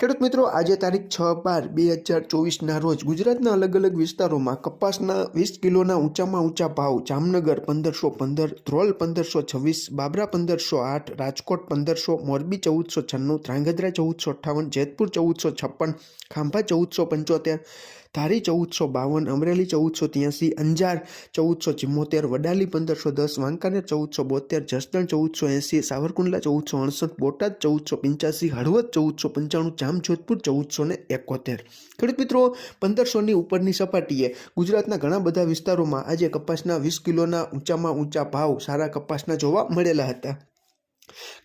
ખેડૂત મિત્રો, આજે તારીખ છ બાર બે હજાર ચોવીસના રોજ ગુજરાતના અલગ અલગ વિસ્તારોમાં કપાસના વીસ કિલોના ઊંચામાં ઊંચા ભાવ, જામનગર પંદરસો પંદર, ધ્રોલ પંદરસો છવ્વીસ, બાબરા પંદરસો આઠ, રાજકોટ પંદરસો, મોરબી ચૌદસો છન્નું, ધ્રાંગધ્રા ચૌદસો અઠ્ઠાવન, જેતપુર ચૌદસો છપ્પન, ખાંભા ચૌદસો પંચોતેર ધારી ચૌદસો બાવન, અમરેલી ચૌદસો ત્યાંસી, અંજાર ચૌદસો ચિમ્મોતેર, વડાલી પંદરસો દસ, વાંકાનેર ચૌદસો બોતેર, જસદણ ચૌદસો એંસી, સાવરકુંડલા ચૌદસો અડસઠ, બોટાદ ચૌદસો પંચ્યાસી, હળવદ ચૌદસો પંચાણું, જામજોધપુર ચૌદસો ને એકોતેર. ખેડૂત મિત્રો, પંદરસોની ઉપરની સપાટીએ ગુજરાતના ઘણા બધા વિસ્તારોમાં આજે કપાસના વીસ કિલોના ઊંચામાં ઊંચા ભાવ સારા કપાસના જોવા મળેલા હતા.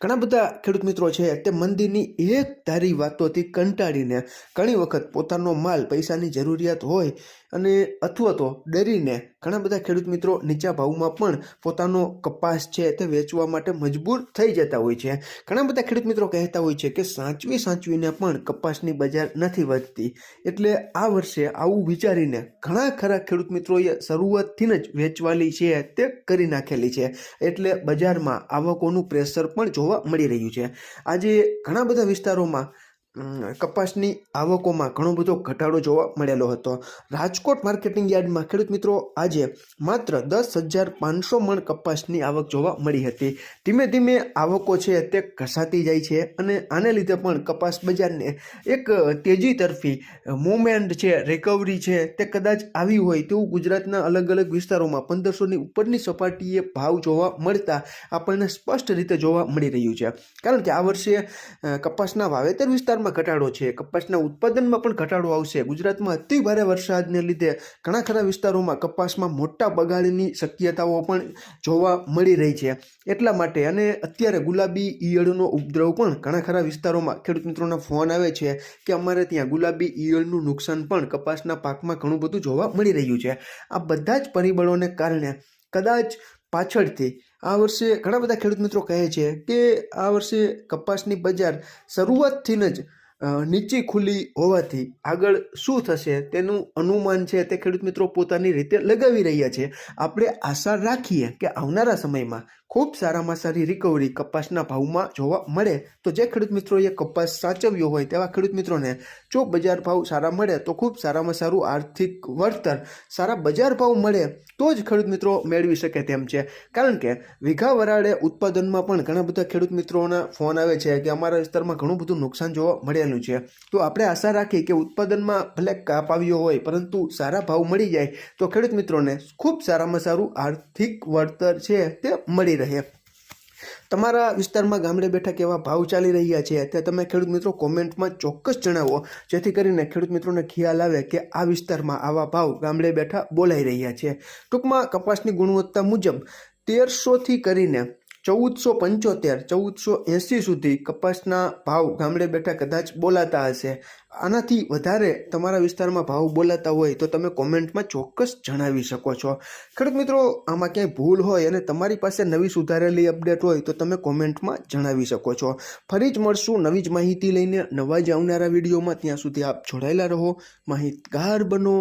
ઘણા બધા ખેડૂત મિત્રો છે તે મંદીની એક ધારી વાતોથી કંટાળીને ઘણી વખત પોતાનો માલ પૈસાની જરૂરિયાત હોય અને અથવા તો ડરીને ઘણા બધા ખેડૂત મિત્રો નીચા ભાવમાં પણ પોતાનો કપાસ છે તે વેચવા માટે મજબૂર થઈ જતા હોય છે. ઘણા બધા ખેડૂત મિત્રો કહેતા હોય છે કે સાચવી સાચવીને પણ કપાસની બજાર નથી વધતી. એટલે આ વર્ષે આવું વિચારીને ઘણા ખરા ખેડૂત મિત્રોએ શરૂઆતથી જ વેચવાલી છે તે કરી નાખેલી છે. એટલે બજારમાં આવકોનું પ્રેશર પણ જોવા મળી રહ્યું છે. આજે ઘણા બધા વિસ્તારોમાં કપાસની આવકોમાં ઘણો બધો ઘટાડો જોવા મળેલો હતો. રાજકોટ માર્કેટિંગ યાર્ડમાં ખેડૂત મિત્રો આજે માત્ર દસ હજાર પાંચસો મણ કપાસની આવક જોવા મળી હતી. ધીમે ધીમે આવકો છે તે ઘસાતી જાય છે અને આને લીધે પણ કપાસ બજારને એક તેજી તરફી મુવમેન્ટ છે રિકવરી છે તે કદાચ આવી હોય તેવું ગુજરાતના અલગ અલગ વિસ્તારોમાં પંદરસોની ઉપરની સપાટીએ ભાવ જોવા મળતા આપણને સ્પષ્ટ રીતે જોવા મળી રહ્યું છે. કારણ કે આ વર્ષે કપાસના વાવેતર વિસ્તારમાં ઘટાડો છે. કપાસના ઉત્પાદનમાં પણ ઘટાડો આવશે. ગુજરાતમાં અતિ ભારે વરસાદને લીધે ઘણા ખરા વિસ્તારોમાં કપાસમાં મોટા બગાડની શક્યતાઓ પણ જોવા મળી રહી છે. એટલા માટે અને અત્યારે ગુલાબી ઈયળનો ઉપદ્રવ પણ ઘણા ખરા વિસ્તારોમાં ખેડૂત મિત્રોના ફોન આવે છે કે અમારે ત્યાં ગુલાબી ઈયળનું નુકસાન પણ કપાસના પાકમાં ઘણું બધું જોવા મળી રહ્યું છે. આ બધા જ પરિબળોને કારણે કદાચ પાછળથી આ વર્ષે ઘણા બધા ખેડૂત મિત્રો કહે છે કે આ વર્ષે કપાસની બજાર શરૂઆતથી જ નીચી ખુલ્લી હોવાથી આગળ શું થશે તેનું અનુમાન છે તે ખેડૂત મિત્રો પોતાની રીતે લગાવી રહ્યા છે. આપણે આશા રાખીએ કે આવનારા સમયમાં ખૂબ સારામાં સારી રિકવરી કપાસના ભાવમાં જોવા મળે તો જે ખેડૂત મિત્રોએ કપાસ સાચવ્યો હોય તેવા ખેડૂત મિત્રોને જો બજાર ભાવ સારા મળે તો ખૂબ સારામાં સારું આર્થિક વળતર, સારા બજાર ભાવ મળે તો જ ખેડૂત મિત્રો મેળવી શકે તેમ છે. કારણ કે વીઘા વરાળે ઉત્પાદનમાં પણ ઘણા બધા ખેડૂત મિત્રોના ફોન આવે છે કે અમારા વિસ્તારમાં ઘણું બધું નુકસાન જોવા મળેલું છે. તો આપણે આશા રાખીએ કે ઉત્પાદનમાં ભલે કાપ આવ્યો હોય પરંતુ સારા ભાવ મળી જાય તો ખેડૂત મિત્રોને ખૂબ સારામાં સારું આર્થિક વળતર છે તે મળી રહે. તમારા વિસ્તારમાં ગામડે બેઠા કેવા ભાવ ચાલી રહ્યા છે? તે તમે ખેડૂત મિત્રો કોમેન્ટમાં ચોક્કસ જણાવો, જેથી કરીને ખેડૂત મિત્રોને ખ્યાલ આવે કે આ વિસ્તારમાં આવા ભાવ ગામડે બેઠા બોલાઈ રહ્યા છે. ટૂંકમાં કપાસની ગુણવત્તા મુજબ તેરસોથી કરીને ચૌદસો પંચોતેર, ચૌદસો એંસી સુધી કપાસના ભાવ ગામડે બેઠા કદાચ બોલાતા હશે. આનાથી વધારે તમારા વિસ્તારમાં ભાવ બોલાતા હોય તો તમે કોમેન્ટમાં ચોક્કસ જણાવી શકો છો. ખેડૂત મિત્રો, આમાં ક્યાંય ભૂલ હોય અને તમારી પાસે નવી સુધારેલી અપડેટ હોય તો તમે કોમેન્ટમાં જણાવી શકો છો. ફરી જ મળશું નવી જ માહિતી લઈને નવા જ આવનારા વિડીયોમાં. ત્યાં સુધી આપ જોડાયેલા રહો. માહિતગાર બનો.